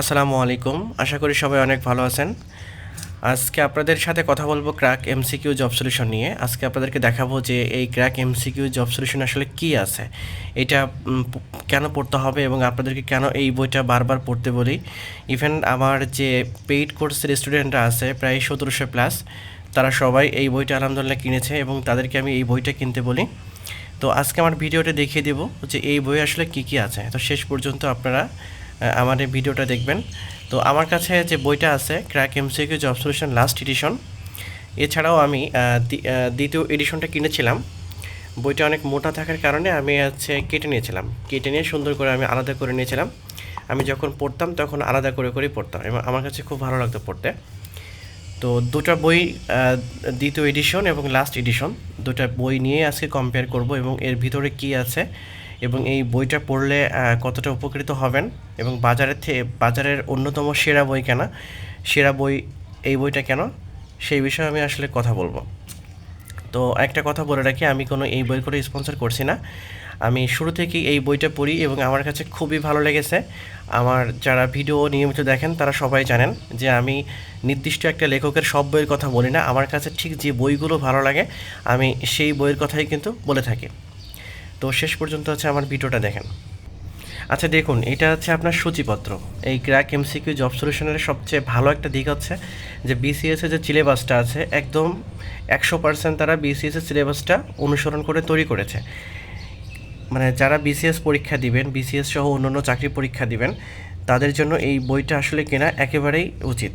আসসালামু আলাইকুম। আশা করি সবাই অনেক ভালো আছেন। আজকে আপনাদের সাথে কথা বলব ক্র্যাক এমসিকিউ জব সলিউশন নিয়ে। আজকে আপনাদেরকে দেখাবো যে এই ক্র্যাক এমসিকিউ জব সলিউশন আসলে কি আছে। এটা কেন পড়তে হবে এবং আপনাদেরকে কেন এই বইটা বারবার পড়তে বলি। ইভেন আমার যে পেইড কোর্সের স্টুডেন্টরা আছে, প্রায় সতেরোশো প্লাস তারা সবাই এই বইটা আলহামদুলিল্লাহ কিনেছে এবং তাদেরকে আমি এই বইটা কিনতে বলি। তো আজকে আমার ভিডিওটা দেখিয়ে দেবো যে এই বই আসলে কি কি আছে। তো শেষ পর্যন্ত আপনারা আমার এই ভিডিওটা দেখবেন। তো আমার কাছে যে বইটা আছে, crack MCQ job solution last edition, এছাড়াও আমি দ্বিতীয় এডিশনটা কিনেছিলাম। বইটা অনেক মোটা থাকার কারণে আমি হচ্ছে কেটে নিয়েছিলাম। কেটে নিয়ে সুন্দর করে আমি আলাদা করে নিয়েছিলাম। আমি যখন পড়তাম তখন আলাদা করে করেই পড়তাম এবং আমার কাছে খুব ভালো লাগতো পড়তে। তো দুটো বই দ্বিতীয় এডিশন এবং লাস্ট এডিশন, দুটো বই নিয়ে আজকে কম্পেয়ার করব এবং এর ভিতরে কি আছে এবং এই বইটা পড়লে কতটা উপকৃত হবেন এবং বাজারের থেকে বাজারের অন্যতম সেরা বই কেনা? সেরা বই এই বইটা কেন? সেই বিষয়ে আমি আসলে কথা বলব। তো একটা কথা বলে রাখি, আমি কোনো এই বই করে স্পন্সর করছি না। আমি শুরু থেকেই এই বইটা পড়ি এবং আমার কাছে খুবই ভালো লেগেছে। আমার যারা ভিডিও নিয়মিত দেখেন, তারা সবাই জানেন যে আমি নির্দিষ্ট একটা লেখকের সব বইয়ের কথা বলি না। আমার কাছে ঠিক যে বইগুলো ভালো লাগে, আমি সেই বইয়ের কথাই কিন্তু বলে থাকি। তো শেষ পর্যন্ত হচ্ছে আমার ভিডিওটা দেখেন। আচ্ছা দেখুন, এটা হচ্ছে আপনার সূচিপত্র। এই ক্র্যাক এমসিকিউ জব সলিউশনের সবচেয়ে ভালো একটা দিক হচ্ছে যে বিসিএস যে সিলেবাসটা আছে, একদম একশো পার্সেন্ট তারা বিসিএস এর সিলেবাসটা অনুসরণ করে তৈরি করেছে। মানে যারা বিসিএস পরীক্ষা দিবেন বিসিএস সহ অন্যান্য চাকরি পরীক্ষা দিবেন, তাদের জন্য এই বইটা আসলে কেনা একেবারেই উচিত।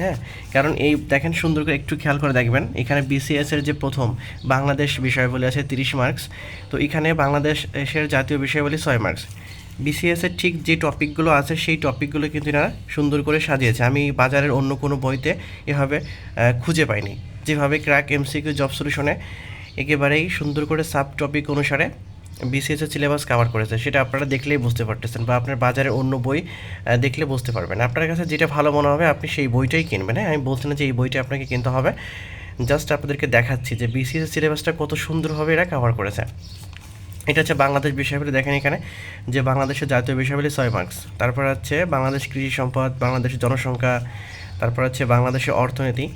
হ্যাঁ কারণ এই দেখেন সুন্দর করে একটু খেয়াল করে দেখবেন, এখানে বিসিএস এর যে প্রথম বাংলাদেশ বিষয়বলী আছে তিরিশ মার্কস, তো এখানে বাংলাদেশ বাংলাদেশের জাতীয় বিষয়বলী ছয় মার্কস। বিসিএস এর ঠিক যে টপিকগুলো আছে, সেই টপিকগুলো কিন্তু এরা সুন্দর করে সাজিয়েছে। আমি বাজারের অন্য কোনো বইতে এভাবে খুঁজে পাইনি। যেভাবে ক্র্যাক এমসিকিউ জব সলিউশনে একেবারেই সুন্দর করে সাব টপিক অনুসারে বিসিএস এর সিলেবাস কভার করেছে, সেটা আপনারা দেখলেই বুঝতে পারতেছেন বা আপনার বাজারে অন্য বই দেখলে বুঝতে পারবেন। আপনার কাছে যেটা ভালো মনে হবে, আপনি সেই বইটাই কিনবেন হ্যাঁ? আমি বলছি না যে এই বইটা আপনাকে কিনতে হবে। জাস্ট আপনাদেরকে দেখাচ্ছি যে বিসিএস এর সিলেবাসটা কত সুন্দরভাবে এরা কভার করেছে। এটা হচ্ছে বাংলাদেশ বিষয়বলী দেখেন এখানে, যে বাংলাদেশের জাতীয় বিষয়বলী ছয় মার্কস তারপর হচ্ছে বাংলাদেশ কৃষি সম্পদ বাংলাদেশের জনসংখ্যা, তারপর হচ্ছে বাংলাদেশের অর্থনীতি।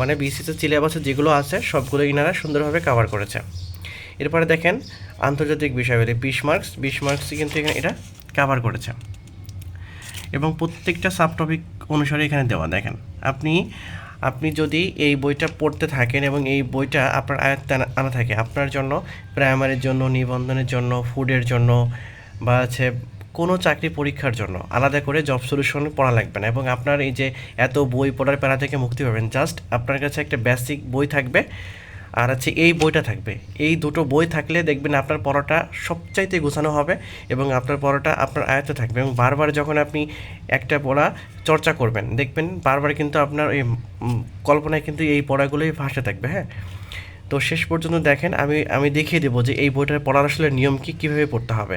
মানে বিসিএসের সিলেবাসে যেগুলো আছে, সবগুলো ইনারা সুন্দরভাবে কভার করেছে। এরপরে দেখেন আন্তর্জাতিক বিষয়বলী বিশ মার্কস, বিশ মার্কসই কিন্তু এখানে এটা কাভার করেছে। এবং প্রত্যেকটা সাব টপিক অনুসারে এখানে দেওয়া, দেখেন। আপনি আপনি যদি এই বইটা পড়তে থাকেন এবং এই বইটা আপনার আয়ত্তে আনা- থাকে, আপনার জন্য প্রাইমারির জন্য, নিবন্ধনের জন্য, ফুডের জন্য বা হচ্ছে কোনো চাকরি পরীক্ষার জন্য আলাদা করে জব সলিউশন পড়া লাগবে না। এবং আপনার এই যে এত বই পড়ার প্যারা থেকে মুক্তি পাবেন। জাস্ট আপনার কাছে একটা বেসিক বই থাকবে আর হচ্ছে এই বইটা থাকবে। এই দুটো বই থাকলে দেখবেন আপনার পড়াটা সবচাইতে গোছানো হবে এবং আপনার পড়াটা আপনার আয়ত্তে থাকবে এবং বারবার যখন আপনি একটা পড়া চর্চা করবেন, দেখবেন বারবার কিন্তু আপনার এই কল্পনায় কিন্তু এই পড়াগুলোই ভাসে থাকবে হ্যাঁ? তো শেষ পর্যন্ত দেখেন, আমি আমি দেখিয়ে দেবো যে এই বইটার পড়ার আসলে নিয়ম কী, কীভাবে পড়তে হবে।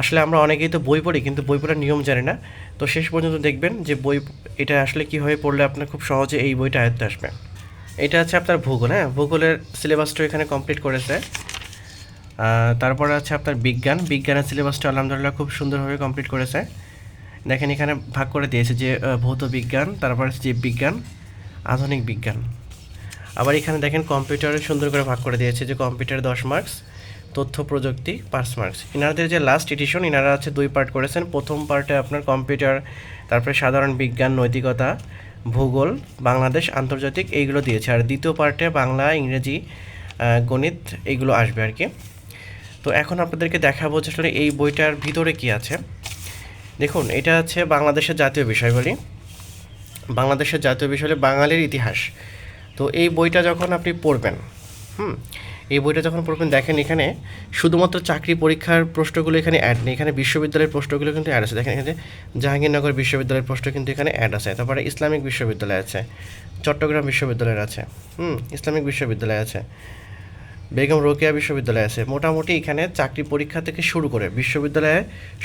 আসলে আমরা অনেকেই তো বই পড়ি কিন্তু বই পড়ার নিয়ম জানি না। তো শেষ পর্যন্ত দেখবেন যে বই, এটা আসলে কীভাবে পড়লে আপনার খুব সহজে এই বইটা আয়ত্তে আসবে। এটা হচ্ছে আপনার ভূগোল হ্যাঁ? ভূগোলের সিলেবাসটা এখানে কমপ্লিট করেছে। তারপরে আছে আপনার বিজ্ঞান। বিজ্ঞানের সিলেবাসটা আলহামদুলিল্লাহ খুব সুন্দরভাবে কমপ্লিট করেছে। দেখেন এখানে ভাগ করে দিয়েছে যে ভৌত বিজ্ঞান, তারপরে জীব বিজ্ঞান, আধুনিক বিজ্ঞান। আবার এখানে দেখেন কম্পিউটারে সুন্দর করে ভাগ করে দিয়েছে যে কম্পিউটার দশ মার্কস তথ্য প্রযুক্তি পাঁচ মার্কস ইনাদের যে লাস্ট এডিশন ইনারা আছে দুই পার্ট করেছেন। প্রথম পার্টে আপনার কম্পিউটার তারপরে সাধারণ বিজ্ঞান, নৈতিকতা ভূগোল, বাংলাদেশ, আন্তর্জাতিক, এইগুলো দিয়েছে। আর দ্বিতীয় পার্টে বাংলা, ইংরেজি গণিত, এইগুলো আসবে আর কি। তো এখন আপনাদেরকে দেখাবো যে আসলে এই বইটার ভিতরে কি আছে। দেখুন, এটা হচ্ছে বাংলাদেশের জাতীয় বিষয়গুলি বাংলাদেশের জাতীয় বিষয় বাঙালির ইতিহাস। তো এই বইটা যখন আপনি পড়বেন, হুম এই বইটা যখন পড়বেন, দেখেন এখানে শুধুমাত্র চাকরি পরীক্ষার প্রশ্নগুলো এখানে অ্যাড নেই। এখানে বিশ্ববিদ্যালয়ের প্রশ্নগুলো কিন্তু অ্যাড আছে। দেখেন এখানে জাহাঙ্গীরনগর বিশ্ববিদ্যালয়ের প্রশ্ন কিন্তু এখানে অ্যাড আছে। তারপরে ইসলামিক বিশ্ববিদ্যালয় আছে, চট্টগ্রাম বিশ্ববিদ্যালয়ের আছে, হুম, ইসলামিক বিশ্ববিদ্যালয় আছে, বেগম রোকেয়া বিশ্ববিদ্যালয় আছে। মোটামুটি এখানে চাকরি পরীক্ষা থেকে শুরু করে বিশ্ববিদ্যালয়ে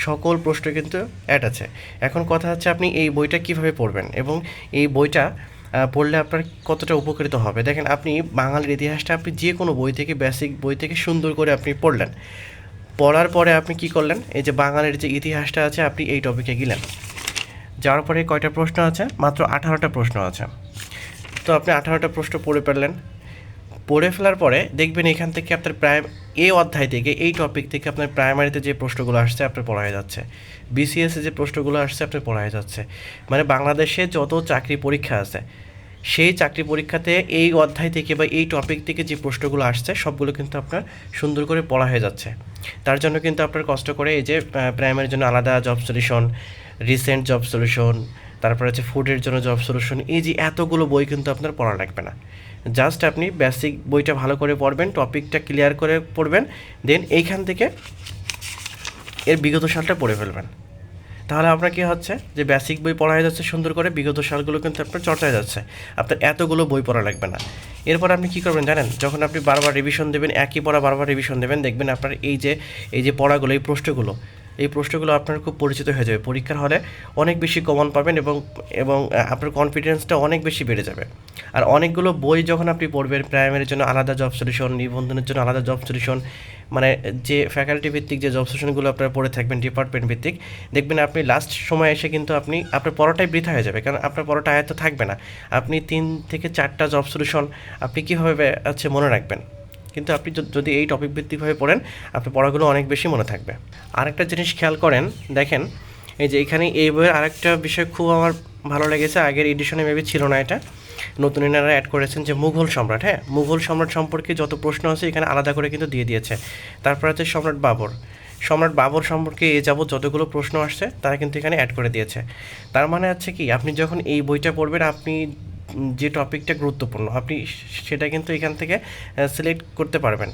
সকল প্রশ্ন কিন্তু অ্যাড আছে। এখন কথা হচ্ছে আপনি এই বইটা কীভাবে পড়বেন? এবং এই বইটা পড়লে আপনার কতটা উপকৃত হবে। দেখেন, আপনি বাঙালির ইতিহাসটা আপনি যে কোনো বই থেকে বেসিক বই থেকে সুন্দর করে আপনি পড়লেন। পড়ার পরে আপনি কি করলেন? এই যে বাঙালির যে ইতিহাসটা আছে, আপনি এই টপিকে গেলেন। যাওয়ার পরে কয়টা প্রশ্ন আছে? মাত্র আঠারোটা প্রশ্ন আছে। তো আপনি আঠারোটা প্রশ্ন পড়ে ফেললেন। পড়ে ফেলার পরে দেখবেন এখান থেকে আপনার প্রায় এই অধ্যায় থেকে, এই টপিক থেকে আপনার প্রাইমারিতে যে প্রশ্নগুলো আসছে আপনার পড়া হয়ে যাচ্ছে। বিসিএসে যে প্রশ্নগুলো আসছে আপনার পড়া হয়ে যাচ্ছে। মানে বাংলাদেশে যত চাকরি পরীক্ষা আছে, সেই চাকরি পরীক্ষাতে এই অধ্যায় থেকে বা এই টপিক থেকে যে প্রশ্নগুলো আসছে, সবগুলো কিন্তু আপনার সুন্দর করে পড়া হয়ে যাচ্ছে। তার জন্য কিন্তু আপনার কষ্ট করে এই যে প্রাইমারির জন্য আলাদা job solution recent job solution তারপর হচ্ছে ফুডের জন্য জব সলিউশন এই যে এতগুলো বই কিন্তু আপনার পড়া লাগবে না। জাস্ট আপনি বেসিক বইটা ভালো করে পড়বেন টপিকটা ক্লিয়ার করে পড়বেন দেন এইখান থেকে এর বিগত সালটা পড়ে ফেলবেন। তাহলে আপনার কী হচ্ছে? যে বেসিক বই পড়া হয়ে যাচ্ছে, সুন্দর করে বিগত সালগুলো কিন্তু আপনার চর্চা হয়ে যাচ্ছে। আপনার এতগুলো বই পড়া লাগবে না। এরপর আপনি কী করবেন জানেন? যখন আপনি বারবার রিভিশন দেবেন, একই পড়া বারবার রিভিশন দেবেন, দেখবেন আপনার এই যে এই যে পড়াগুলো, এই প্রশ্নগুলো এই প্রশ্নগুলো আপনার খুব পরিচিত হয়ে যাবে। পরীক্ষার হলে অনেক বেশি কমন পাবেন এবং এবং আপনার কনফিডেন্সটা অনেক বেশি বেড়ে যাবে। আর অনেকগুলো বই যখন আপনি পড়বেন প্রাইমারির জন্য আলাদা জব সলিউশন নিবন্ধনের জন্য আলাদা জব সলিউশন মানে যে ফ্যাকাল্টি ভিত্তিক যে জব সলিউশনগুলো আপনারা পড়ে থাকবেন ডিপার্টমেন্ট ভিত্তিক, দেখবেন আপনি লাস্ট সময় এসে কিন্তু আপনি, আপনার পড়াটাই বৃথা হয়ে যাবে। কারণ আপনার পড়াটা আয়ত্ত থাকবে না। আপনি তিন থেকে চারটা জব সলিউশন আপনি কীভাবে আছে মনে রাখবেন? কিন্তু আপনি যদি এই টপিক ভিত্তিকভাবে পড়েন, আপনার পড়াগুলো অনেক বেশি মনে থাকবে। আরেকটা জিনিস খেয়াল করেন, দেখেন, এই যে এখানে এই বইয়ের আরেকটা বিষয় খুব আমার ভালো লেগেছে, আগের এডিশনে মেবি ছিল না এটা। নতুন এনারা অ্যাড করেছেন যে মুঘল সম্রাট হ্যাঁ? মুঘল সম্রাট সম্পর্কে যত প্রশ্ন আছে এখানে আলাদা করে কিন্তু দিয়ে দিয়েছে। তারপর আছে সম্রাট বাবর। সম্রাট বাবর সম্পর্কে এ যাবৎ যতগুলো প্রশ্ন আসছে, তারা কিন্তু এখানে অ্যাড করে দিয়েছে। তার মানে হচ্ছে কি, আপনি যখন এই বইটা পড়বেন, আপনি যে টপিকটা গুরুত্বপূর্ণ, আপনি সেটা কিন্তু এখান থেকে সিলেক্ট করতে পারবেন।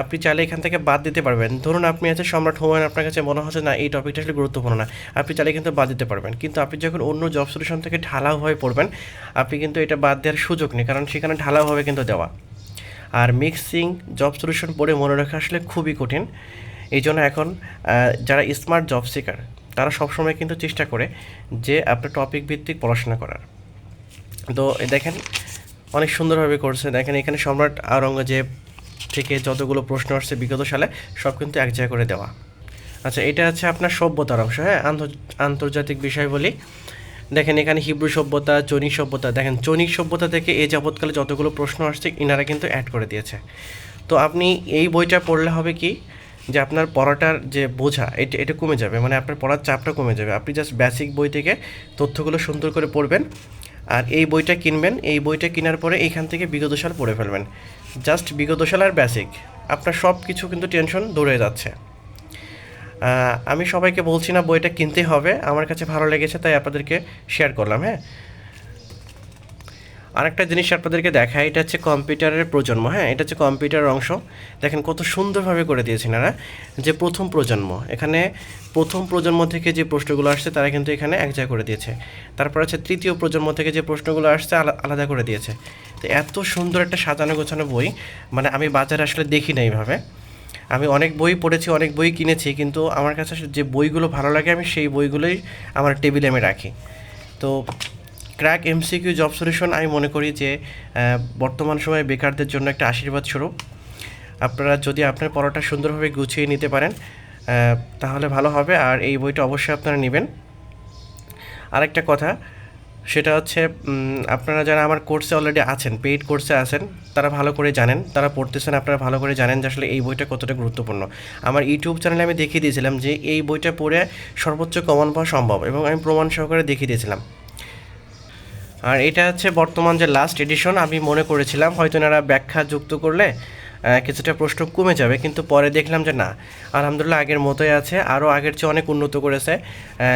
আপনি চাইলে এখান থেকে বাদ দিতে পারবেন। ধরুন আপনি আছে সম্রাট হুমায়ুন, আপনার কাছে মনে হচ্ছে না, এই টপিকটা আসলে গুরুত্বপূর্ণ না। আপনি চাইলে কিন্তু বাদ দিতে পারবেন। কিন্তু আপনি যখন অন্য জব সলিউশন থেকে ঢালাওভাবে পড়বেন, আপনি কিন্তু এটা বাদ দেওয়ার সুযোগ নেই, কারণ সেখানে ঢালাওভাবে কিন্তু দেওয়া। আর মিক্সিং জব সলিউশন পড়ে মনে রাখা আসলে খুবই কঠিন। এই জন্য এখন যারা স্মার্ট জব সিকার তারা সবসময় কিন্তু চেষ্টা করে যে আপনার টপিক ভিত্তিক পড়াশোনা করার। তো দেখেন, অনেক সুন্দরভাবে করছে। দেখেন, এখানে সম্রাট আওরঙ্গজেব থেকে যতগুলো প্রশ্ন আসছে বিগত সালে, সব কিন্তু এক জায়গায় করে দেওয়া। আচ্ছা এটা হচ্ছে আপনার সভ্যতার অংশ হ্যাঁ? আন্তর্জাতিক বিষয় বলি। দেখেন, এখানে হিব্রু সভ্যতা, চনিক সভ্যতা, দেখেন, চনিক সভ্যতা থেকে এ যাবৎকালে যতগুলো প্রশ্ন আসছে, ইনারা কিন্তু অ্যাড করে দিয়েছে। তো আপনি এই বইটা পড়লে হবে কি, যে আপনার পড়াটার যে বোঝা, এটা এটা কমে যাবে মানে আপনার পড়ার চাপটা কমে যাবে। আপনি জাস্ট বেসিক বই থেকে তথ্যগুলো সুন্দর করে পড়বেন। আর এই বইটা কিনবেন, এই বইটা কেনার পরে এইখান থেকে বিগত সাল পড়ে ফেলবেন। জাস্ট বিগত সাল আর বেসিক আপনার সব কিছু কিন্তু টেনশন দূরে যাচ্ছে। আমি সবাইকে বলছি না বইটা কিনতে হবে। আমার কাছে ভালো লেগেছে, তাই আপনাদেরকে শেয়ার করলাম হ্যাঁ? আরেকটা জিনিস আপনাদেরকে দেখা এটা হচ্ছে কম্পিউটারের প্রজন্ম হ্যাঁ? এটা হচ্ছে কম্পিউটারের অংশ। দেখেন কত সুন্দরভাবে করে দিয়েছেন এরা। যে প্রথম প্রজন্ম, এখানে প্রথম প্রজন্ম থেকে যে প্রশ্নগুলো আসছে, তারা কিন্তু এখানে এক জায়গায় করে দিয়েছে। তারপর হচ্ছে তৃতীয় প্রজন্ম থেকে যে প্রশ্নগুলো আসছে আলাদা করে দিয়েছে। তো এত সুন্দর একটা সাজানো গোছানো বই মানে আমি বাজারে আসলে দেখি না এইভাবে। আমি অনেক বই পড়েছি, অনেক বই কিনেছি, কিন্তু আমার কাছে যে বইগুলো ভালো লাগে, আমি সেই বইগুলোই আমার টেবিলে আমি রাখি। তো ক্র্যাক এমসিকিউ জব সলিউশন আমি মনে করি যে বর্তমান সময়ে বেকারদের জন্য একটা আশীর্বাদ স্বরূপ। আপনারা যদি আপনার পড়াটা সুন্দরভাবে গুছিয়ে নিতে পারেন তাহলে ভালো হবে। আর এই বইটা অবশ্যই আপনারা নেবেন। আরেকটা কথা, সেটা হচ্ছে আপনারা যারা আমার কোর্সে অলরেডি আছেন পেইড কোর্সে আছেন, তারা ভালো করে জানেন, তারা পড়তেছেন, আপনারা ভালো করে জানেন যে আসলে এই বইটা কতটা গুরুত্বপূর্ণ। আমার ইউটিউব চ্যানেলে আমি দেখিয়ে দিয়েছিলাম যে, এই বইটা পড়ে সর্বোচ্চ কমন পাওয়া সম্ভব এবং আমি প্রমাণ সহকারে দেখিয়ে দিয়েছিলাম। আর এটা হচ্ছে বর্তমান যে লাস্ট এডিশন আমি মনে করেছিলাম হয়তো এনারা ব্যাখ্যা যুক্ত করলে কিছুটা প্রশ্ন কমে যাবে, কিন্তু পরে দেখলাম যে না, আলহামদুলিল্লাহ আগের মতোই আছে আরও আগের চেয়ে অনেক উন্নত করেছে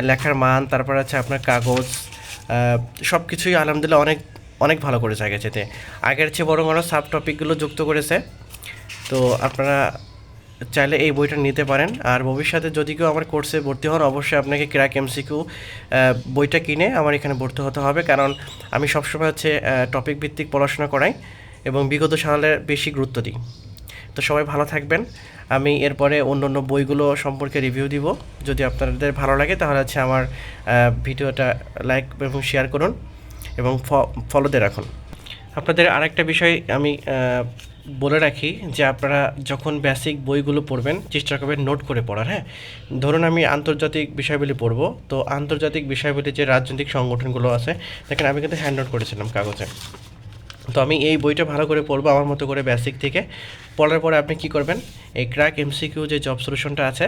লেখার মান, তারপর আছে আপনার কাগজ সব কিছুই আলহামদুলিল্লাহ অনেক অনেক ভালো করেছে আগের চেয়ে আগের চেয়ে বরং আরও সাব টপিকগুলো যুক্ত করেছে। তো আপনারা চাইলে এই বইটা নিতে পারেন। আর ভবিষ্যতে যদি কেউ আমার কোর্সে ভর্তি হন, অবশ্যই আপনাকে ক্র্যাক এমসিকিউ বইটা কিনে আমার এখানে ভর্তি হতে হবে। কারণ আমি সবসময় হচ্ছে টপিক ভিত্তিক পড়াশোনা করাই এবং বিগত সালে বেশি গুরুত্ব দিই। তো সবাই ভালো থাকবেন। আমি এরপরে অন্য অন্য বইগুলো সম্পর্কে রিভিউ দিব। যদি আপনাদের ভালো লাগে, তাহলে হচ্ছে আমার ভিডিওটা লাইক এবং শেয়ার করুন এবং ফলোতে রাখুন। আপনাদের আরেকটা বিষয় আমি বলে রাখি যে আপনারা যখন বেসিক বইগুলো পড়বেন, চেষ্টা করবেন নোট করে পড়ার হ্যাঁ? ধরুন আমি আন্তর্জাতিক বিষয়গুলি পড়ব, তো আন্তর্জাতিক বিষয়গুলি যে রাজনৈতিক সংগঠনগুলো আছে, দেখেন আমি কিন্তু হ্যান্ড নোট করেছিলাম কাগজে। তো আমি এই বইটা ভালো করে পড়ব আমার মতো করে বেসিক থেকে। পড়ার পরে আপনি কি করবেন? এই ক্র্যাক এমসিকিউ যে জব সলিউশনটা আছে,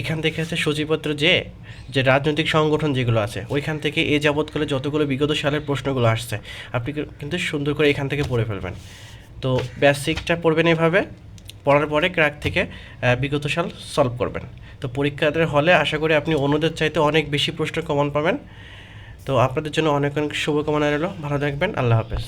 এখান থেকে আছে সূচিপত্র যে যে রাজনৈতিক সংগঠন যেগুলো আছে, ওইখান থেকে এ যাবৎকালে যতগুলো বিগত সালের প্রশ্নগুলো আসছে, আপনি কিন্তু সুন্দর করে এখান থেকে পড়ে ফেলবেন। তো বেসিকটা পড়বেন এভাবে। পড়ার পরে ক্র্যাক থেকে বিগত সাল সলভ করবেন। তো পরীক্ষাদের হলে আশা করি আপনি অন্যদের চাইতে অনেক বেশি প্রশ্ন কমন পাবেন। তো আপনাদের জন্য অনেক অনেক শুভকামনা রইল। ভালো থাকবেন। আল্লাহ হাফেজ।